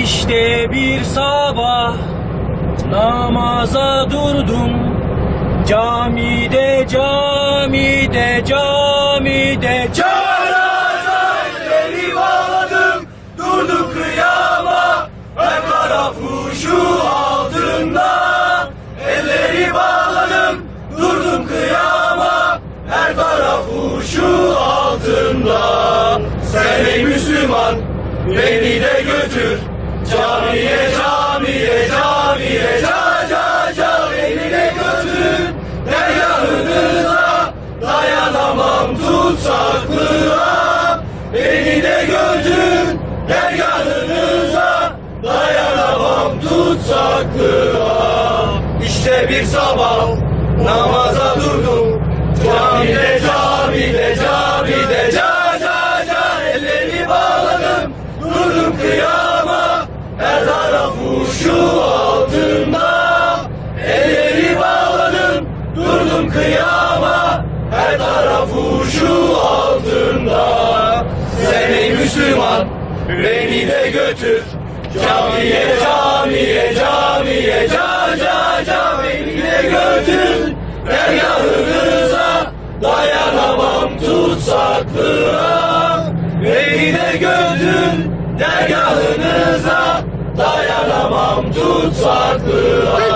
İşte bir sabah namaza durdum. Camide, camide, camide, Cenazeleri bağladım, durdum kıyama. Her tarafı şu altında. Elleri bağladım, durdum kıyama. Her tarafı şu altında. Sen ey Müslüman, beni de götür. Camiye, camiye, camiye, ca, ca, ca, beni de götür. Dergahınıza dayanamam tutsaklığa. Beni de götür, dergahınıza dayanamam tutsaklığa. İşte bir sabah namaza şu altında. Elleri bağladım, durdum kıyama, her tarafı şu altında. Sen ey Müslüman, beni de götür. Camiye, camiye, camiye, ca, ca, ca, beni de götür. Dergahınıza dayanamam tutsaklığa. Beni de götür dergahınıza dayanamam tutsaklığa.